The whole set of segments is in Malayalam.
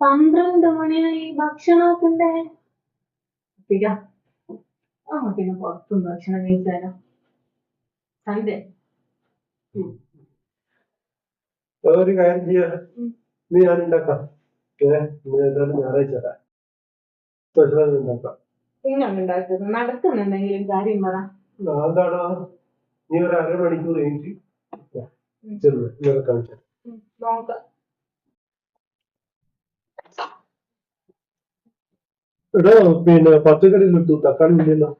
പന്ത്രണ്ട് മണിയായി ഭക്ഷണമൊക്കെ ആ നമുക്കിന്ന് പുറത്തുനിന്ന് ഭക്ഷണം കഴിച്ചാലോ? സൺഡേ. ഒരു കാര്യം ചെയ്യാ. നീ ഞാൻ ഉണ്ടാക്കാം. ഞായറാഴ്ച സ്പെഷ്യൽ ഉണ്ടാക്കാം. നിങ്ങൾ ഉണ്ടാക്കുന്നത് നടക്കുന്ന എന്തെങ്കിലും കാര്യം പറ. അതാണോ? നീ ഒരു അരമണിക്കൂർ കഴിഞ്ഞിട്ട് കാണിച്ചു ഉം, നോക്കാം. എടാ പിന്നെ പച്ചക്കറി എടുത്തു തക്കാളി ഇല്ലല്ലോ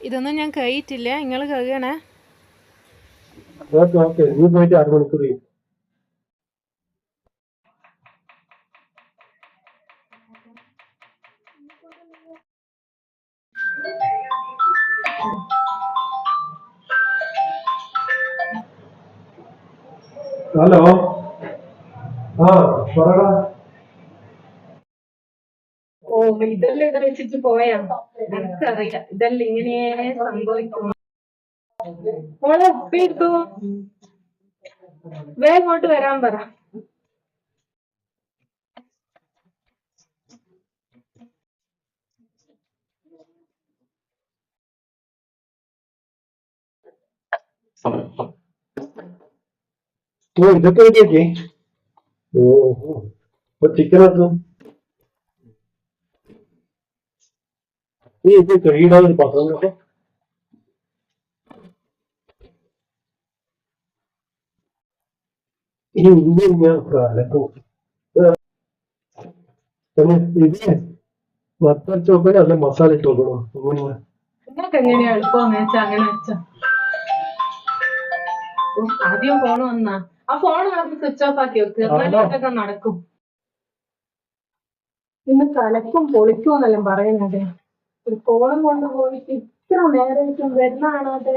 ഇതൊന്നും ഞാൻ കഴിയിട്ടില്ല. നിങ്ങൾ കഴിയണേ. Okay okay. നീ പോയിട്ട് അരമണിക്കൂർ ചെയ്യും ഹലോ. ആ പറടാ. ഓ ഇതെല്ലാം ഇവിടെ വെച്ചിട്ട് പോയാ എനിക്കറിയാം ഇതെല്ലാം ഇങ്ങനെ സംഭവിക്കും മോളെ ഉപ്പിട്ടു വേഗം ഇങ്ങോട്ട് വരാൻ പറ. ഓ ഇതൊക്കെ റെഡിയാക്കി ഓ ഓ. ഇപ്പൊ ചിക്കൻ ആക്കും ഈ ഇത് കഴിയിടാതെ ഒരു പാത്രം കേട്ടോ ഇനി ഇന്ത്യ ഞാൻ കലക്കും. ഇത് വറുത്തരച്ച് ചോക്കനെ അല്ല മസാല ഇട്ട് നോക്കണോ എങ്ങനെയാ നിങ്ങൾക്ക് എങ്ങനെയാ എളുപ്പം വെച്ചാ അങ്ങനെ വെച്ചാ? ആദ്യം ഫോൺ വന്നാ ആ ഫോൺ നമുക്ക് സ്വിച്ച് ഓഫ് ആക്കി വെക്കുക എന്നാലൊക്കെ നടക്കും. ഇന്ന് തലക്കും പൊളിക്കും എന്നെല്ലാം പറയുന്നത്? ഒരു ഫോണും കൊണ്ട് പോയിട്ട് ഇത്ര നേരമായിട്ടും വരുന്നതാണോ അതെ?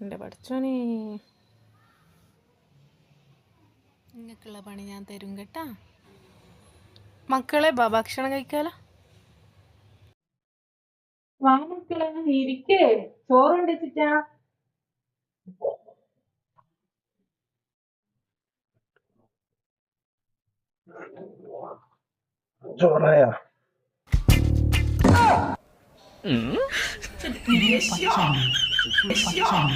എന്റെ പഠിച്ചോനെ നിങ്ങൾക്കുള്ള പണി ഞാൻ തരും കേട്ടാ. മക്കളെ ബാ ഭക്ഷണം കഴിക്കാലോ? വാ മക്കളെ ഇരിക്കേ ചോറുണ്ട് ചിറ്റാ ചോറായ? 你笑